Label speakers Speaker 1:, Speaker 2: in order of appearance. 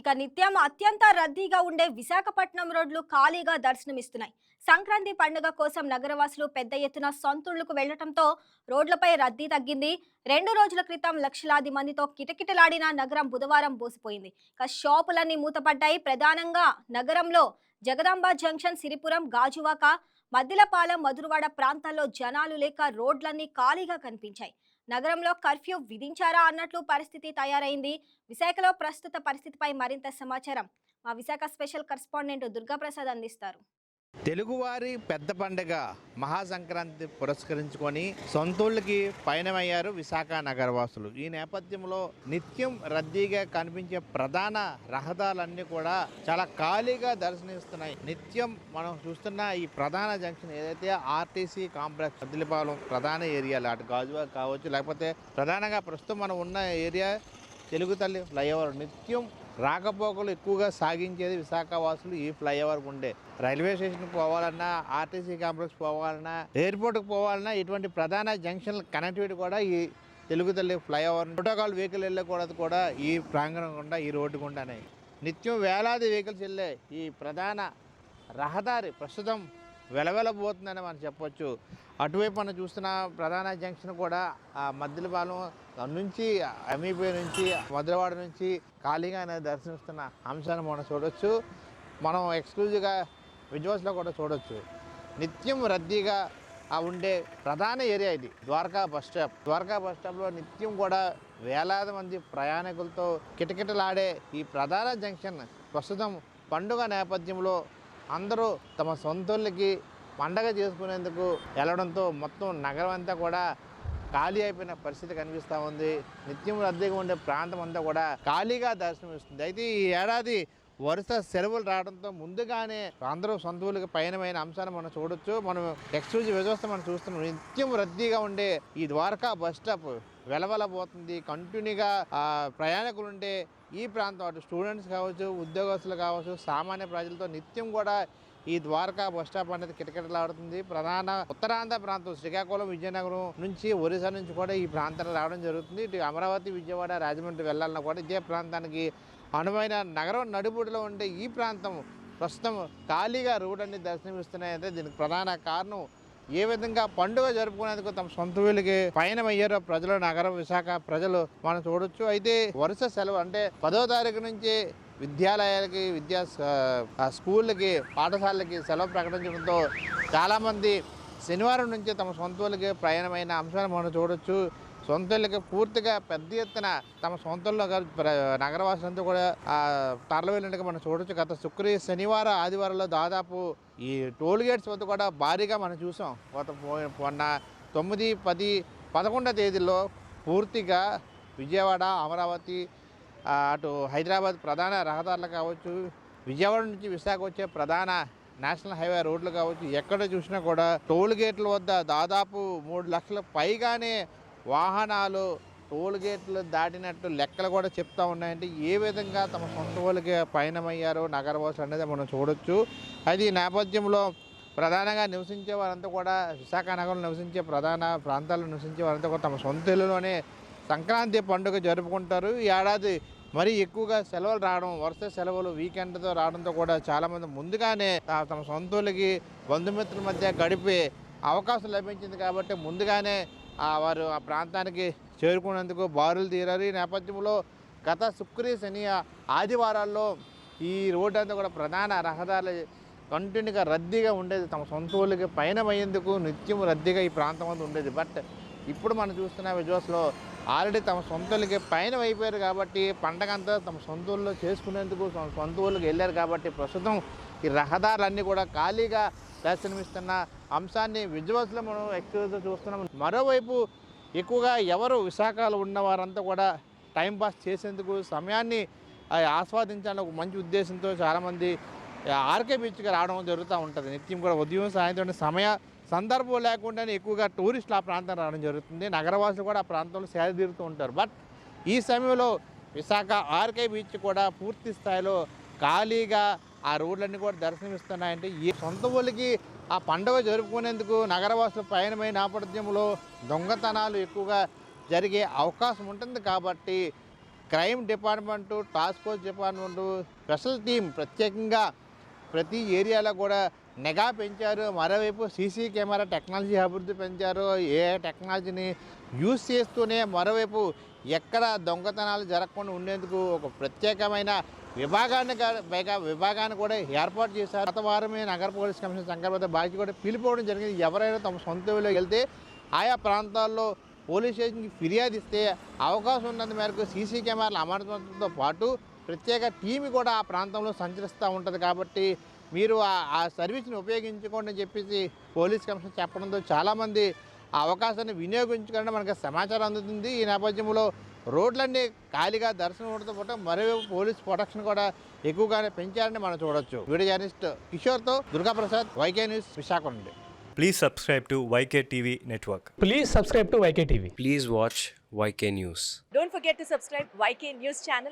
Speaker 1: ఇక నిత్యం అత్యంత రద్దీగా ఉండే విశాఖపట్నం రోడ్లు ఖాళీగా దర్శనమిస్తున్నాయి. సంక్రాంతి పండుగ కోసం నగరవాసులు పెద్ద ఎత్తున సొంతూళ్ళకు వెళ్ళటంతో రోడ్లపై రద్దీ తగ్గింది. రెండు రోజుల క్రితం లక్షలాది మందితో కిటకిటలాడిన నగరం బుధవారం బోసిపోయింది. ఇక షాపులన్నీ మూతపడ్డాయి. ప్రధానంగా నగరంలో జగదాంబ జంక్షన్ సిరిపురం గాజువాక మద్దిలపాలెం మధురవాడ ప్రాంతాల్లో జనాలు లేక రోడ్లన్నీ ఖాళీగా కనిపించాయి. నగరంలో కర్ఫ్యూ విధించారా అన్నట్లు పరిస్థితి తయారైంది. విశాఖలో ప్రస్తుత పరిస్థితిపై మరింత సమాచారం. మా విశాఖ స్పెషల్ కరెస్పాండెంట్ దుర్గాప్రసాద్ అందిస్తారు.
Speaker 2: తెలుగువారి పెద్ద పండుగ మహాసంక్రాంతి పురస్కరించుకొని సొంతూళ్ళకి పయనమయ్యారు విశాఖ నగరవాసులు. ఈ నేపథ్యంలో నిత్యం రద్దీగా కనిపించే ప్రధాన రహదారులన్నీ కూడా చాలా ఖాళీగా దర్శనమిస్తున్నాయి. నిత్యం మనం చూస్తున్న ఈ ప్రధాన జంక్షన్ ఏదైతే ఆర్టీసీ కాంప్లెక్స్ కదిలిపాలెం ప్రధాన ఏరియాలు అటు గాజువా కావచ్చు లేకపోతే ప్రధానంగా ప్రస్తుతం మనం ఉన్న ఏరియా తెలుగు తల్లి ఫ్లైఓవర్. నిత్యం రాకపోకలు ఎక్కువగా సాగించేది విశాఖ వాసులు ఈ ఫ్లైఓవర్ ఉండే రైల్వే స్టేషన్కి పోవాలన్నా ఆర్టీసీ కాంప్లెక్స్ పోవాలన్నా ఎయిర్పోర్ట్కి పోవాలన్నా ఇటువంటి ప్రధాన జంక్షన్ కనెక్టివిటీ కూడా ఈ తెలుగు తల్లి ఫ్లైఓవర్ ప్రోటోకాల్ వెహికల్ వెళ్ళకూడదు కూడా ఈ ప్రాంగణం గుండా ఈ రోడ్డు గుండానే. నిత్యం వేలాది వెహికల్స్ వెళ్ళే ఈ ప్రధాన రహదారి ప్రస్తుతం వెలవెలబోతుందని మనం చెప్పొచ్చు. అటువైపు మనం చూస్తున్న ప్రధాన జంక్షన్ కూడా ఆ మద్దిలపాలెం నుంచి అమీపే నుంచి మధురవాడ నుంచి ఖాళీగా అనేది దర్శనమిస్తున్న అంశాన్ని మనం చూడొచ్చు. మనం ఎక్స్క్లూజివ్గా విజువల్స్లో కూడా చూడొచ్చు. నిత్యం రద్దీగా ఆ ఉండే ప్రధాన ఏరియా ఇది Dwaraka bus stop. Dwaraka bus స్టాప్లో నిత్యం కూడా వేలాది మంది ప్రయాణికులతో కిటకిటలాడే ఈ ప్రధాన జంక్షన్ ప్రస్తుతం పండుగ నేపథ్యంలో అందరూ తమ సొంతోళ్ళకి పండగ చేసుకునేందుకు వెళ్ళడంతో మొత్తం నగరం అంతా కూడా ఖాళీ అయిపోయిన పరిస్థితి కనిపిస్తూ ఉంది. నిత్యం రద్దీగా ఉండే ప్రాంతం అంతా కూడా ఖాళీగా దర్శనమిస్తుంది. అయితే ఈ ఏడాది వరుస సెలవులు రావడంతో ముందుగానే అందరూ సొంత పయనమైన అంశాన్ని మనం చూడొచ్చు. మనం ఎక్స్క్లూజివ్ వ్యవస్థ మనం చూస్తున్నాం. నిత్యం రద్దీగా ఉండే ఈ ద్వారకా బస్ స్టాప్ వెలవెలబోతుంది. కంటిన్యూగా ప్రయాణికులు ఉండే ఈ ప్రాంతం అటు స్టూడెంట్స్ కావచ్చు ఉద్యోగస్తులు కావచ్చు సామాన్య ప్రజలతో నిత్యం కూడా ఈ ద్వారకా బస్ స్టాప్ అనేది కిటకిటలాడుతుంది. ప్రధాన ఉత్తరాంధ్ర ప్రాంతం శ్రీకాకుళం విజయనగరం నుంచి ఒరిస్సా నుంచి కూడా ఈ ప్రాంతానికి రావడం జరుగుతుంది. ఇటు అమరావతి విజయవాడ రాజమండ్రి వెళ్ళాలన్నా కూడా ఇదే ప్రాంతానికి అనువైన నగరం నడిబుడిలో ఉండే ఈ ప్రాంతం ప్రస్తుతం ఖాళీగా రోడ్లన్నీ దర్శనమిస్తున్నాయంటే దీనికి ప్రధాన కారణం ఏ విధంగా పండుగ జరుపుకునేందుకు తమ సొంత వీళ్ళకి పయనమయ్యారో ప్రజలు నగరం విశాఖ ప్రజలు మనం చూడొచ్చు. అయితే వరుస సెలవు అంటే పదో తారీఖు నుంచి విద్యాలయాలకి విద్యా స్కూళ్ళకి పాఠశాలలకి సెలవు ప్రకటించడంతో చాలామంది శనివారం నుంచి తమ సొంత ఊళ్ళకి ప్రయాణమైన అంశాన్ని మనం చూడొచ్చు. సొంత పూర్తిగా పెద్ద ఎత్తున తమ సొంత ప్ర- నగరవాసులంతా కూడా ఆ, తరలి వెళ్ళినట్టుగా మనం చూడొచ్చు. గత శుక్ర శనివారం ఆదివారంలో దాదాపు ఈ టోల్ గేట్స్ వద్ద కూడా భారీగా మనం చూసాం. గత మొన్న తొమ్మిది పది పదకొండో తేదీల్లో పూర్తిగా విజయవాడ అమరావతి అటు హైదరాబాద్ ప్రధాన రహదారులు కావచ్చు విజయవాడ నుంచి విశాఖ వచ్చే ప్రధాన నేషనల్ హైవే రోడ్లు కావచ్చు ఎక్కడ చూసినా కూడా టోల్ గేట్ల వద్ద దాదాపు మూడు లక్షల పైగానే వాహనాలు టోల్ గేట్లు దాటినట్టు లెక్కలు కూడా చెప్తా ఉన్నాయంటే ఏ విధంగా తమ సొంత వాళ్ళకి పయనమయ్యారో నగరవాసులు అనేది మనం చూడొచ్చు. అది నేపథ్యంలో ప్రధానంగా నివసించే వారంతా కూడా విశాఖ నగరంలో నివసించే ప్రధాన ప్రాంతాల్లో నివసించే వారంతా కూడా తమ సొంత ఇల్లులోనే సంక్రాంతి పండుగ జరుపుకుంటారు. ఈ ఏడాది మరీ ఎక్కువగా సెలవులు రావడం వరుస సెలవులు వీకెండ్తో రావడంతో కూడా చాలామంది ముందుగానే తమ సొంత ఊళ్ళకి బంధుమిత్రుల మధ్య గడిపే అవకాశం లభించింది కాబట్టి ముందుగానే వారు ఆ ప్రాంతానికి చేరుకునేందుకు బారులు తీరారు. ఈ నేపథ్యంలో గత శుక్రి శని ఆదివారాల్లో ఈ రోడ్డు అంతా కూడా ప్రధాన రహదారులు కంటిన్యూగా రద్దీగా ఉండేది. తమ సొంత ఊళ్ళకి పయనమయ్యేందుకు నిత్యం రద్దీగా ఈ ప్రాంతం అంతా ఉండేది. బట్ ఇప్పుడు మనం చూస్తున్న విజువల్స్లో ఆల్రెడీ తమ సొంతలకి పైన అయిపోయారు కాబట్టి పండగ అంతా తమ సొంత ఊళ్ళో చేసుకునేందుకు సొంత ఊళ్ళకి వెళ్ళారు కాబట్టి ప్రస్తుతం ఈ రహదారులన్నీ కూడా ఖాళీగా దర్శనమిస్తున్న అంశాన్ని విజువల్స్లో మనం ఎక్కువగా చూస్తున్నాం. మరోవైపు ఎక్కువగా ఎవరు విశాఖలో ఉన్న వారంతా కూడా టైంపాస్ చేసేందుకు సమయాన్ని ఆస్వాదించాలని ఒక మంచి ఉద్దేశంతో చాలామంది ఆర్కే బీచ్కి రావడం జరుగుతూ ఉంటుంది. నిత్యం కూడా ఉదయం సాయంత్రం సమయ సందర్భం లేకుండానే ఎక్కువగా టూరిస్టులు ఆ ప్రాంతం రావడం జరుగుతుంది. నగరవాసులు కూడా ఆ ప్రాంతంలో సేద తీరుతూ ఉంటారు. బట్ ఈ సమయంలో విశాఖ ఆర్కే బీచ్ కూడా పూర్తి స్థాయిలో ఖాళీగా ఆ రోడ్లన్నీ కూడా దర్శనమిస్తున్నాయంటే ఈ సొంత ఊళ్ళకి ఆ పండుగ జరుపుకునేందుకు నగరవాసుల పయనమైన నేపథ్యంలో దొంగతనాలు ఎక్కువగా జరిగే అవకాశం ఉంటుంది కాబట్టి crime department task force department special team ప్రత్యేకంగా ప్రతి ఏరియాలో కూడా నిఘా పెంచారు మరోవైపు సీసీ కెమెరా టెక్నాలజీ అభివృద్ధి పెంచారు ఏ టెక్నాలజీని యూజ్ చేస్తూనే మరోవైపు ఎక్కడ దొంగతనాలు జరగకుండా ఉండేందుకు ఒక ప్రత్యేకమైన విభాగాన్ని పైగా విభాగాన్ని కూడా ఏర్పాటు చేశారు. గత వారమే నగర పోలీస్ కమిషనర్ శంకర్పతి బాధ్యత కూడా పిలిపోవడం జరిగింది. ఎవరైనా తమ సొంత ఊళ్ళో వెళ్తే ఆయా ప్రాంతాల్లో పోలీస్ స్టేషన్కి ఫిర్యాదు ఇస్తే అవకాశం ఉన్నంత మేరకు సీసీ కెమెరాలు అమర్చడంతో పాటు ప్రత్యేక టీం కూడా ఆ ప్రాంతంలో సంచరిస్తూ ఉంటుంది కాబట్టి మీరు ఆ- సర్వీస్ని ఉపయోగించుకోండి అని చెప్పేసి పోలీస్ కమిషనర్ చెప్పడంతో చాలామంది ఆ అవకాశాన్ని వినియోగించుకోవడం మనకు సమాచారం అందుతుంది ఈ నేపథ్యంలో రోడ్లన్నీ ఖాళీగా దర్శనం ఉండడంతో పాటు మరోవైపు పోలీస్ ప్రొటెక్షన్ కూడా ఎక్కువగానే పెంచారని మనం చూడొచ్చు వీడియో జర్నలిస్ట్ కిషోర్తో దుర్గాప్రసాద్ వైకే న్యూస్ విశాఖ నుండి
Speaker 3: Please subscribe to YK TV Network.
Speaker 4: Please subscribe to YK TV.
Speaker 5: Please watch YK News.
Speaker 6: Don't forget to subscribe YK News channel